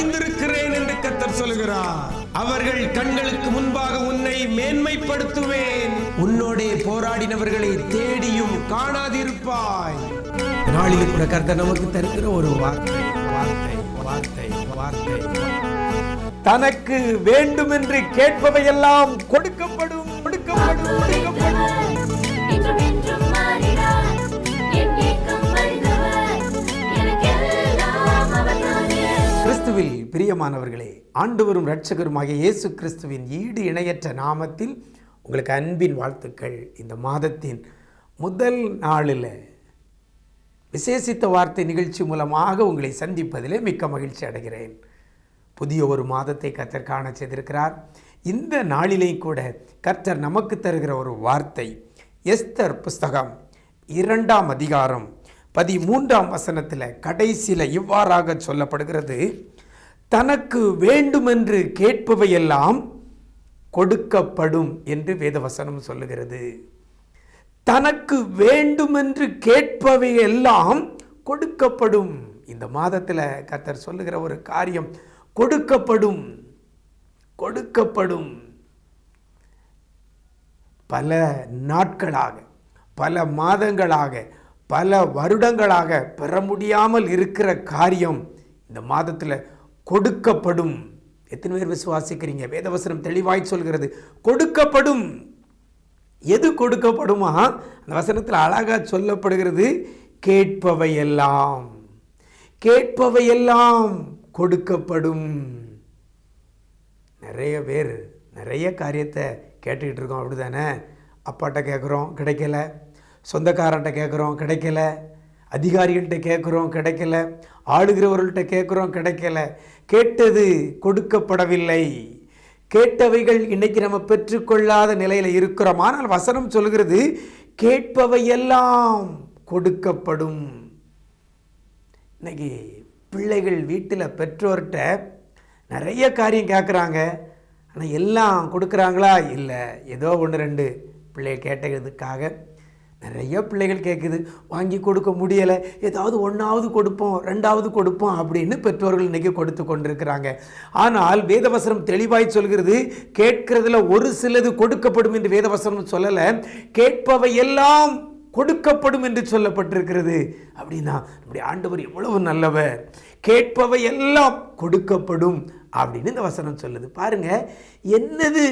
வைந்திருக்கிறேன் என்று கத்தர் சொல்கிறார் அவர்கள் கண்களுக்கு முன்பாக உன்னை மேன்மைப்படுத்துவேன். உன்னோடே போராடினவர்களை தேடியும் காணாதிருப்பாய். நாளில் கூட கர்த்தர் நமக்கு தருகிற ஒரு வார்த்தை வார்த்தை வார்த்தை வார்த்தை. தனக்கு வேண்டுமென்று கேட்பவையெல்லாம் கொடுக்கப்படும் கொடுக்கப்படும் கொடுக்கப்படும். கிறிஸ்துவில் பிரியமானவர்களே ஆண்டவரும் இரட்சகருமாகிய இயேசு கிறிஸ்துவின் ஈடு இணையற்ற நாமத்தில் உங்களுக்கு அன்பின் வாழ்த்துக்கள். இந்த மாதத்தின் முதல் நாளில் விசேஷித்த வார்த்தை நிகழ்ச்சி மூலமாக உங்களை சந்திப்பதிலே மிக்க மகிழ்ச்சி அடைகிறேன். புதிய ஒரு மாதத்தை கர்த்தர் காண செய்திருக்கிறார். இந்த நாளிலே கூட கர்த்தர் நமக்கு தருகிற ஒரு வார்த்தை எஸ்தர் புஸ்தகம் இரண்டாம் அதிகாரம் பதிமூன்றாம் வசனத்தில் கடைசியில் இவ்வாறாக சொல்லப்படுகிறது. தனக்கு வேண்டுமென்று கேட்பவையெல்லாம் கொடுக்கப்படும் என்று வேதவசனம் சொல்லுகிறது. தனக்கு வேண்டுமென்று கேட்பவையெல்லாம் கொடுக்கப்படும். இந்த மாதத்தில் கத்தர் சொல்லுகிற ஒரு காரியம் கொடுக்கப்படும் கொடுக்கப்படும். பல நாட்களாக பல மாதங்களாக பல வருடங்களாக பெற முடியாமல் இருக்கிற காரியம் இந்த மாதத்தில் கொடுக்கப்படும். எத்தனை பேர் விசுவாசிக்கிறீங்க? வேதவசனம் தெளிவாய் சொல்கிறது. கொடுக்கப்படும். எது கொடுக்கப்படுமா அந்த வசனத்தில் அழகாக சொல்லப்படுகிறது கேட்பவையெல்லாம். கேட்பவையெல்லாம் கொடுக்கப்படும். நிறைய பேர் நிறைய காரியத்தை கேட்டுக்கிட்டு இருக்கோம் அப்படி தானே அப்பாட்ட கேட்குறோம் கிடைக்கல. சொந்தக்காரன்ட்ட கேட்குறோம் கிடைக்கல. அதிகாரிகள்கிட்ட கேட்குறோம் கிடைக்கல. ஆளுகிறவர்கள்ட்ட கேட்குறோம் கிடைக்கல. கேட்டது கொடுக்கப்படவில்லை. கேட்டவைகள் இன்றைக்கி நம்ம பெற்றுக்கொள்ளாத நிலையில் இருக்கிறோம். ஆனால் வசனம் சொல்கிறது கேட்பவையெல்லாம் கொடுக்கப்படும். இன்றைக்கி பிள்ளைகள் வீட்டில் பெற்றோர்கிட்ட நிறைய காரியம் கேட்குறாங்க. ஆனால் எல்லாம் கொடுக்குறாங்களா? இல்லை. ஏதோ ஒன்று ரெண்டு. பிள்ளைய கேட்டதுக்காக நிறைய பிள்ளைகள் கேட்குது வாங்கி கொடுக்க முடியலை ஏதாவது ஒன்றாவது கொடுப்போம் ரெண்டாவது கொடுப்போம் அப்படின்னு பெற்றோர்கள் இன்றைக்கி கொடுத்து கொண்டிருக்கிறாங்க. ஆனால் வேதவசனம் தெளிவாய் சொல்கிறது கேட்கிறதுல ஒரு சிலது கொடுக்கப்படும் என்று வேதவசனம் சொல்லலை கேட்பவை எல்லாம் கொடுக்கப்படும் என்று சொல்லப்பட்டிருக்கிறது. அப்படின்னா நம்முடைய ஆண்டவர் எவ்வளவு நல்லவர். கேட்பவை எல்லாம் கொடுக்கப்படும் அப்படின்னு இந்த வசனம் சொல்லுது. பாருங்கள் என்னது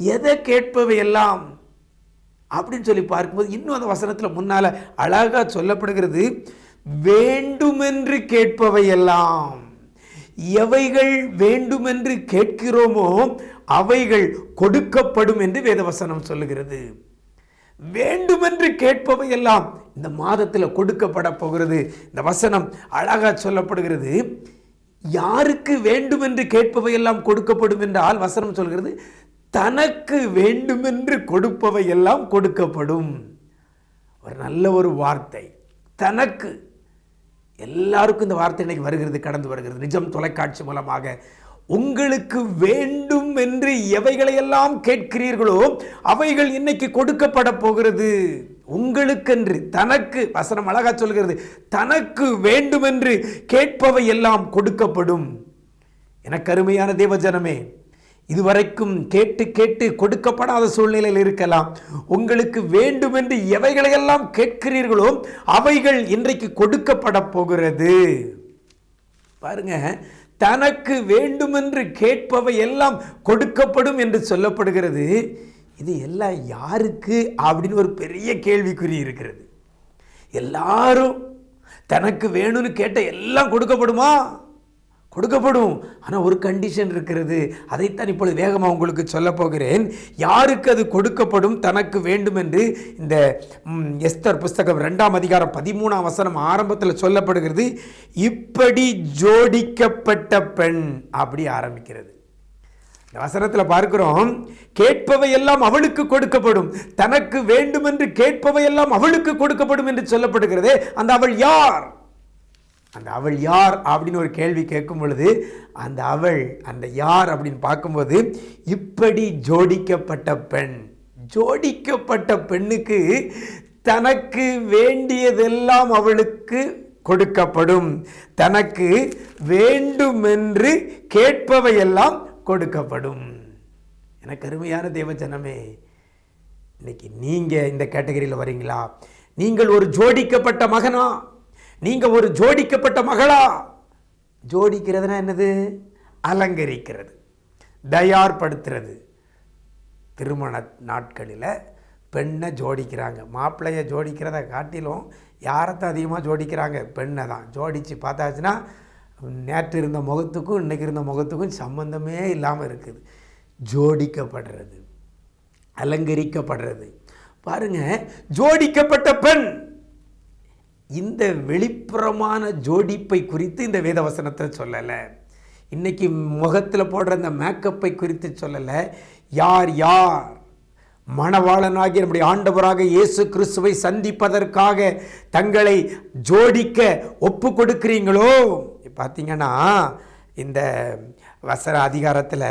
எதை கேட்பவை எல்லாம் அப்படின்னு சொல்லி பார்க்கும்போது இன்னும் அந்த வசனத்தில் முன்னால் அழகாக சொல்லப்படுகிறது வேண்டுமென்று கேட்பவையெல்லாம் எவைகள் வேண்டுமென்று கேட்கிறோமோ அவைகள் கொடுக்கப்படும் என்று வேதவசனம் சொல்லுகிறது. வேண்டுமென்று கேட்பவையெல்லாம் இந்த மாதத்தில் கொடுக்கப்பட போகிறது. இந்த வசனம் அழகா சொல்லப்படுகிறது. யாருக்கு வேண்டுமென்று கேட்பவை எல்லாம் கொடுக்கப்படும் என்றால் வசனம் சொல்கிறது தனக்கு வேண்டுமென்று கொடுப்பவை எல்லாம் கொடுக்கப்படும். ஒரு நல்ல ஒரு வார்த்தை. தனக்கு. எல்லாருக்கும் இந்த வார்த்தை இன்னைக்கு வருகிறது கடந்து வருகிறது. நிஜம் தொலைக்காட்சி மூலமாக. உங்களுக்கு வேண்டும் என்று எவைகளையெல்லாம் கேட்கிறீர்களோ அவைகள் இன்னைக்கு கொடுக்கப்பட போகிறது. உங்களுக்கென்று தனக்கு வசனம் அழகா சொல்கிறது தனக்கு வேண்டுமென்று கேட்பவை எல்லாம் கொடுக்கப்படும். எனக்கு அருமையான தேவஜனமே இதுவரைக்கும் கேட்டு கேட்டு கொடுக்கப்படாத சூழ்நிலையில் இருக்கலாம். உங்களுக்கு வேண்டுமென்று எவைகளையெல்லாம் கேட்கிறீர்களோ அவைகள் இன்றைக்கு கொடுக்கப்பட போகிறது. பாருங்க தனக்கு வேண்டுமென்று கேட்பவை எல்லாம் கொடுக்கப்படும் என்று சொல்லப்படுகிறது. இது எல்லாம் யாருக்கு அப்படின்னு ஒரு பெரிய கேள்விக்குறி இருக்கிறது. எல்லாரும் தனக்கு வேணும்னு கேட்ட எல்லாம் கொடுக்கப்படுமா? கொடுக்கப்படும். ஆனால் ஒரு கண்டிஷன் இருக்கிறது. அதைத்தான் இப்பொழுது வேகமாக உங்களுக்கு சொல்ல போகிறேன். யாருக்கு அது கொடுக்கப்படும்? தனக்கு வேண்டும் என்று இந்த எஸ்தர் புஸ்தகம் ரெண்டாம் அதிகாரம் பதிமூணாம் வசனம் ஆரம்பத்தில் சொல்லப்படுகிறது. இப்படி ஜோடிக்கப்பட்ட பெண் அப்படி ஆரம்பிக்கிறது. இந்த வசனத்தில் பார்க்கிறோம் கேட்பவையெல்லாம் அவளுக்கு கொடுக்கப்படும். தனக்கு வேண்டுமென்று கேட்பவையெல்லாம் அவளுக்கு கொடுக்கப்படும் என்று சொல்லப்படுகிறதே. அந்த அவள் யார்? அந்த அவள் யார் அப்படின்னு ஒரு கேள்வி கேட்கும் பொழுது அந்த அவள் அந்த யார் அப்படின்னு பார்க்கும்போது இப்படி ஜோடிக்கப்பட்ட பெண் ஜோடிக்கப்பட்ட பெண்ணுக்கு தனக்கு வேண்டியதெல்லாம் அவளுக்கு கொடுக்கப்படும். தனக்கு வேண்டுமென்று கேட்பவையெல்லாம் கொடுக்கப்படும். எனக்கு அருமையான தேவஜனமே இன்னைக்கு நீங்கள் இந்த கேட்டகரியில் வரீங்களா? நீங்கள் ஒரு ஜோடிக்கப்பட்ட மகனா? நீங்கள் ஒரு ஜோடிக்கப்பட்ட மகளா? ஜோடிக்கிறதுனா என்னது? அலங்கரிக்கிறது. தயார்படுத்துறது. திருமண நாட்களில் பெண்ணை ஜோடிக்கிறாங்க. மாப்பிள்ளையை ஜோடிக்கிறத காட்டிலும் யாரத்தை அதிகமாக ஜோடிக்கிறாங்க? பெண்ணை தான். ஜோடித்து பார்த்தாச்சுன்னா நேற்று இருந்த முகத்துக்கும் இன்றைக்கி இருந்த முகத்துக்கும் சம்பந்தமே இல்லாமல் இருக்குது. ஜோடிக்கப்படுறது. அலங்கரிக்கப்படுறது. பாருங்கள் ஜோடிக்கப்பட்ட பெண் இந்த வெளிப்புறமான ஜோடிப்பை குறித்து இந்த வேதவசனத்தை சொல்லலை. இன்னைக்கு முகத்தில் போடுற இந்த மேக்கப்பை குறித்து சொல்லலை. யார் யார்? மணவாளனாகிய நம்முடைய ஆண்டவராக இயேசு கிறிஸ்துவை சந்திப்பதற்காக தங்களை ஜோடிக்க ஒப்பு கொடுக்குறீங்களோ? பார்த்தீங்கன்னா இந்த வசர அதிகாரத்தில்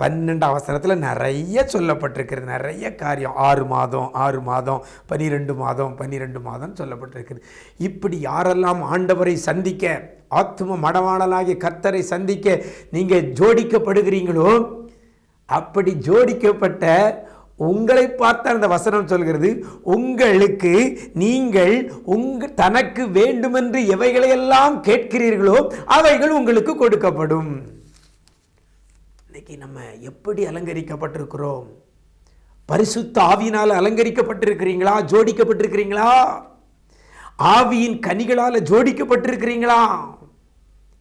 பன்னெண்டு அவசரத்தில் நிறைய சொல்லப்பட்டிருக்கிறது. நிறைய காரியம். ஆறு மாதம் ஆறு மாதம் பன்னிரெண்டு மாதம் பன்னிரெண்டு மாதம் சொல்லப்பட்டிருக்கிறது. இப்படி யாரெல்லாம் ஆண்டவரை சந்திக்க ஆத்தும மடவாளனாகிய கர்த்தரை சந்திக்க நீங்கள் ஜோடிக்கப்படுகிறீங்களோ அப்படி ஜோடிக்கப்பட்ட உங்களை பார்த்த அந்த வசனம் சொல்கிறது உங்களுக்கு நீங்கள் உங்க தனக்கு வேண்டுமென்று எவைகளையெல்லாம் கேட்கிறீர்களோ அவைகள் உங்களுக்கு கொடுக்கப்படும். இன்னைக்கு நம்ம எப்படி அலங்கரிக்கப்பட்டிருக்கிறோம்? பரிசுத்த ஆவியினால் அலங்கரிக்கப்பட்டிருக்கிறீங்களா? ஜோடிக்கப்பட்டிருக்கிறீங்களா? ஆவியின் கனிகளால் ஜோடிக்கப்பட்டிருக்கிறீங்களா?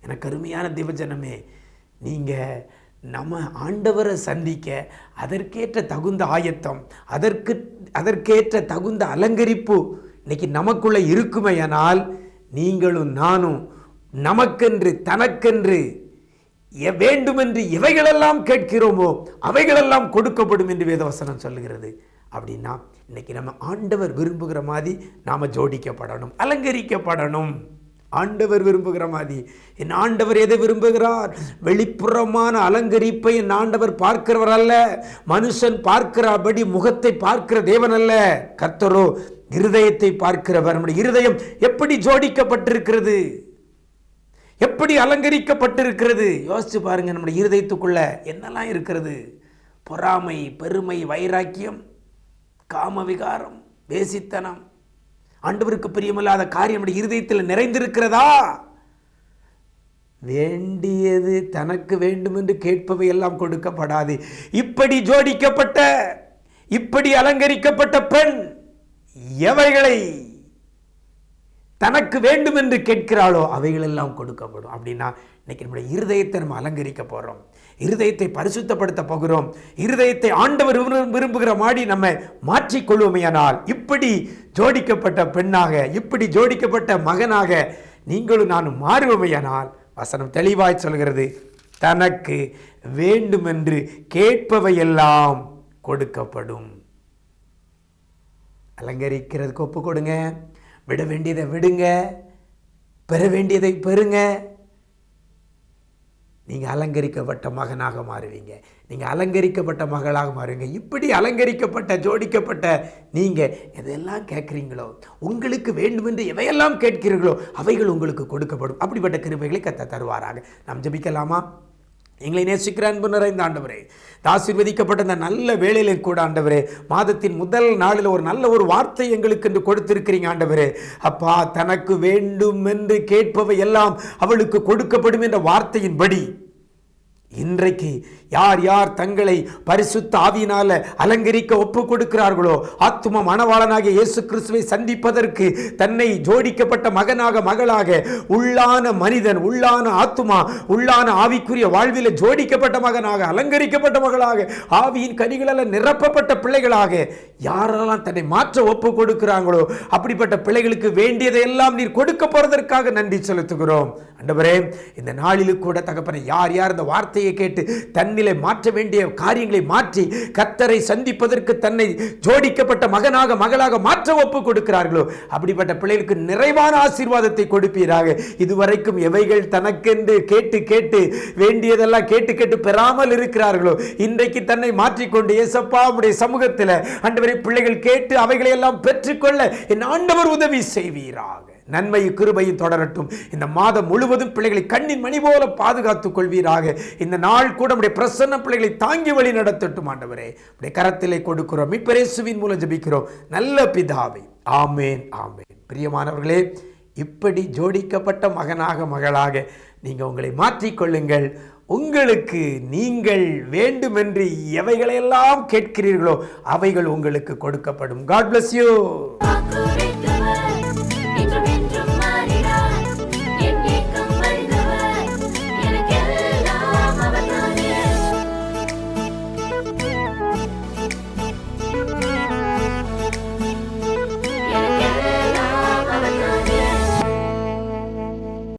எனக்கு அருமையான தேவஜனமே நீங்கள் நம்ம ஆண்டவரை சந்திக்க அதற்கேற்ற தகுந்த ஆயத்தம் அதற்கு அதற்கேற்ற தகுந்த அலங்கரிப்பு இன்னைக்கு நமக்குள்ளே இருக்குமையானால் நீங்களும் நானும் நமக்கென்று தனக்கென்று எ- வேண்டுமென்று எவைகளெல்லாம் கேட்கிறோமோ அவைகளெல்லாம் கொடுக்கப்படும் என்று வேதவசனம் சொல்லுகிறது. அப்படின்னா இன்னைக்கு நம்ம ஆண்டவர் விரும்புகிற மாதிரி நாம் ஜோடிக்கப்படணும் அலங்கரிக்கப்படணும். ஆண்டவர் விரும்புகிற மாதிரி. என் ஆண்டவர் எதை விரும்புகிறார்? வெளிப்புறமான அலங்கரிப்பை என் ஆண்டவர் பார்க்கிறவர் அல்ல. மனுஷன் பார்க்கிறபடி முகத்தை பார்க்கிற தேவன் அல்ல. கர்த்தரோ இருதயத்தை பார்க்கிறவர். நம்முடைய இருதயம் எப்படி ஜோடிக்கப்பட்டிருக்கிறது? எப்படி அலங்கரிக்கப்பட்டிருக்கிறது? யோசிச்சு பாருங்க நம்முடைய இருதயத்துக்குள்ள என்னெல்லாம் இருக்கிறது? பொறாமை பெருமை வைராக்கியம் காம விகாரம் வேசித்தனம் ஆண்டவருக்கு பிரியமில்லாத காரியம் இருதயத்தில் நிறைந்திருக்கிறதா? வேண்டியது தனக்கு வேண்டும் என்று கேட்பவை எல்லாம் கொடுக்கப்படாது. இப்படி ஜோடிக்கப்பட்ட இப்படி அலங்கரிக்கப்பட்ட பெண் எவைகளை? தனக்கு வேண்டும் என்று கேட்கிறாளோ அவைகளெல்லாம் கொடுக்கப்படும். அப்படின்னா இன்னைக்கு நம்முடைய இருதயத்தை நம்ம அலங்கரிக்க போகிறோம் இருதயத்தை பரிசுத்தப்படுத்த போகிறோம். இருதயத்தை ஆண்டவர் விரும்புகிற மாதிரி நம்ம மாற்றிக்கொள்வோமையானால் இப்படி ஜோடிக்கப்பட்ட பெண்ணாக இப்படி ஜோடிக்கப்பட்ட மகனாக நீங்களும் நான் மாறுவோமையானால் வசனம் தெளிவாய் சொல்கிறது தனக்கு வேண்டுமென்று கேட்பவையெல்லாம் கொடுக்கப்படும். அலங்கரிக்கிறதுக்கு ஒப்பு கொடுங்க. விட வேண்டியதை விடுங்க. பெற வேண்டியதை பெறுங்க. நீங்கள் அலங்கரிக்கப்பட்ட மகனாக மாறுவீங்க. நீங்கள் அலங்கரிக்கப்பட்ட மகளாக மாறுவீங்க. இப்படி அலங்கரிக்கப்பட்ட ஜோடிக்கப்பட்ட நீங்கள் எதையெல்லாம் கேட்குறீங்களோ உங்களுக்கு வேண்டுமென்று எவையெல்லாம் கேட்கிறீர்களோ அவைகள் உங்களுக்கு கொடுக்கப்படும். அப்படிப்பட்ட கிருபைகளை கத்த தருவாராக. நாம் ஜெபிக்கலாமா? எங்களை நேசிக்கிற அன்பு நிறைந்த ஆண்டவரே ஆசீர்வதிக்கப்பட்ட இந்த நல்ல வேலையிலே கூட ஆண்டவரே மாதத்தின் முதல் நாளில் ஒரு நல்ல ஒரு வார்த்தை எங்களுக்கு என்று கொடுத்திருக்கிறீங்க ஆண்டவரே. அப்பா தனக்கு வேண்டும் என்று கேட்பவை எல்லாம் அவளுக்கு கொடுக்கப்படும் என்ற வார்த்தையின்படி இன்றைக்கு யார் யார் தங்களை பரிசுத்த ஆவியினால அலங்கரிக்க ஒப்பு கொடுக்கிறார்களோ ஆத்தும மணவாளனாகிய இயேசு கிறிஸ்துவை சந்திப்பதற்கு தன்னை ஜோடிக்கப்பட்ட மகனாக மகளாக உள்ளான மனிதன் உள்ளான ஆத்துமா உள்ளான ஆவிக்குரிய வாழ்வில் ஜோடிக்கப்பட்ட மகனாக அலங்கரிக்கப்பட்ட மகளாக ஆவியின் கனிகளால் நிரப்பப்பட்ட பிள்ளைகளாக யாரெல்லாம் தன்னை மாற்ற ஒப்பு கொடுக்கிறாங்களோ அப்படிப்பட்ட பிள்ளைகளுக்கு வேண்டியதை எல்லாம் நீர் கொடுக்க போறதற்காக நன்றி செலுத்துகிறோம். அண்டவரே இந்த நாளிலு கூட தகப்பனை யார் யார் இந்த வார்த்தையை கேட்டு தன்னிலை மாற்ற வேண்டிய காரியங்களை மாற்றி கத்தரை சந்திப்பதற்கு தன்னை ஜோடிக்கப்பட்ட மகனாக மகளாக மாற்ற ஒப்பு கொடுக்கிறார்களோ அப்படிப்பட்ட பிள்ளைகளுக்கு நிறைவான ஆசீர்வாதத்தை கொடுப்பீராக. இதுவரைக்கும் எவைகள் தனக்கென்று கேட்டு கேட்டு வேண்டியதெல்லாம் கேட்டு கேட்டு பெறாமல் இருக்கிறார்களோ இன்றைக்கு தன்னை மாற்றிக்கொண்டு ஏசப்பா உடைய சமூகத்தில் அண்டவரை பிள்ளைகள் கேட்டு அவைகளை எல்லாம் பெற்றுக்கொள்ள என் ஆண்டவர் உதவி செய்வீராக. நன்மை கிருபையும் தொடரட்டும். இந்த மாதம் முழுவதும் பிள்ளைகளை கண்ணின் மணி போல பாதுகாத்துக் கொள்வீராக. இந்த நாள் கூட உடைய பிரசன்ன பிள்ளைகளை தாங்கி வழி நடத்தட்டும் ஆண்டவரே. நம்முடைய கரத்திலே கொடுக்கிறோம். இப்பரேசுவின் மூலம் ஜபிக்கிறோம். நல்ல பிதாவை. ஆமேன் ஆமேன். பிரியமானவர்களே இப்படி ஜோடிக்கப்பட்ட மகனாக மகளாக நீங்கள் உங்களை மாற்றிக்கொள்ளுங்கள் உங்களுக்கு நீங்கள் வேண்டுமென்று எவைகளையெல்லாம் கேட்கிறீர்களோ அவைகள் உங்களுக்கு கொடுக்கப்படும். God bless you